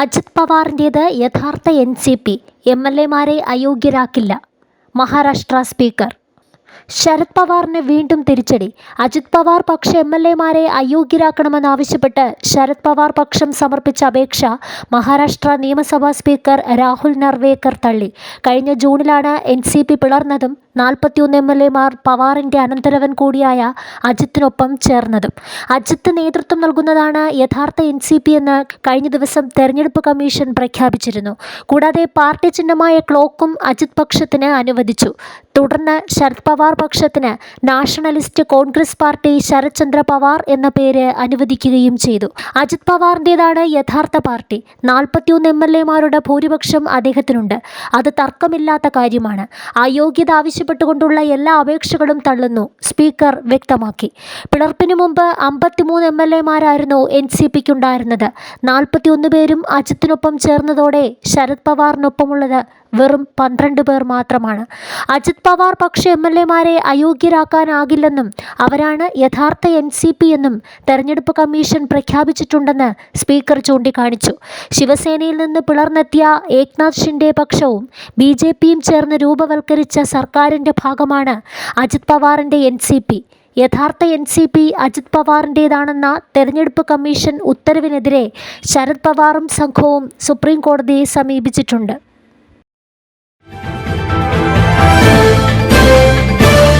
അജിത് പവാറിന്റേത് യഥാർത്ഥ N C P M L എമാരെ അയോഗ്യരാക്കില്ല. മഹാരാഷ്ട്ര സ്പീക്കർ. ശരത് പവാറിന് വീണ്ടും തിരിച്ചടി. അജിത് പവാർ പക്ഷ എം എൽ എമാരെ അയോഗ്യരാക്കണമെന്നാവശ്യപ്പെട്ട് ശരത് പവാർ പക്ഷം സമർപ്പിച്ച അപേക്ഷ മഹാരാഷ്ട്ര നിയമസഭാ സ്പീക്കർ രാഹുൽ നർവേക്കർ തള്ളി. കഴിഞ്ഞ ജൂണിലാണ് എൻ സി പി പിളർന്നതും നാൽപ്പത്തിയൊന്ന് എം എൽ എമാർ പവാറിന്റെ അനന്തരവൻ കൂടിയായ അജിത്തിനൊപ്പം ചേർന്നതും. അജിത്ത് നേതൃത്വം നൽകുന്നതാണ് യഥാർത്ഥ എൻ സി പി എന്ന് കഴിഞ്ഞ ദിവസം തെരഞ്ഞെടുപ്പ് കമ്മീഷൻ പ്രഖ്യാപിച്ചിരുന്നു. കൂടാതെ പാർട്ടി ചിഹ്നമായ ക്ലോക്കും അജിത് പക്ഷത്തിന് അനുവദിച്ചു. തുടർന്ന് Sharad Pawar പക്ഷത്തിന് Nationalist Congress Party Sharad Chandra Pawar എന്ന പേര് അനുവദിക്കുകയും ചെയ്തു. അജിത് പവാറിന്റേതാണ് യഥാർത്ഥ പാർട്ടി. നാൽപ്പത്തിയൊന്ന് എം എൽ എമാരുടെ ഭൂരിപക്ഷം അദ്ദേഹത്തിനുണ്ട്. അത് തർക്കമില്ലാത്ത കാര്യമാണ്. അയോഗ്യത ആവശ്യപ്പെട്ടുകൊണ്ടുള്ള എല്ലാ അപേക്ഷകളും തള്ളുന്നു. സ്പീക്കർ വ്യക്തമാക്കി. പിളർപ്പിന് മുമ്പ് അമ്പത്തിമൂന്ന് എം എൽ എമാരായിരുന്നു എൻ സി പിക്കുണ്ടായിരുന്നത്. നാൽപ്പത്തിയൊന്ന് പേരും അജിത്തിനൊപ്പം ചേർന്നതോടെ ശരത് പവാറിനൊപ്പമുള്ളത് വെറും പന്ത്രണ്ട് പേർ മാത്രമാണ്. അജിത് പവാർ പക്ഷേ എം എൽ എമാരെ അയോഗ്യരാക്കാനാകില്ലെന്നും അവരാണ് യഥാർത്ഥ എൻ സി പി എന്നും തെരഞ്ഞെടുപ്പ് കമ്മീഷൻ പ്രഖ്യാപിച്ചിട്ടുണ്ടെന്ന് സ്പീക്കർ ചൂണ്ടിക്കാണിച്ചു. ശിവസേനയിൽ നിന്ന് പിളർന്നെത്തിയ ഏക്നാഥ് ഷിൻഡെ പക്ഷവും ബി ജെ പിയും ചേർന്ന് രൂപവൽക്കരിച്ച സർക്കാരിന്റെ ഭാഗമാണ് അജിത് പവാറിന്റെ എൻ സി പി. യഥാർത്ഥ എൻ സി പി അജിത് പവാറിന്റേതാണെന്ന തെരഞ്ഞെടുപ്പ് കമ്മീഷൻ ഉത്തരവിനെതിരെ ശരത് പവാറും സംഘവും സുപ്രീം കോടതിയെ സമീപിച്ചിട്ടുണ്ട്.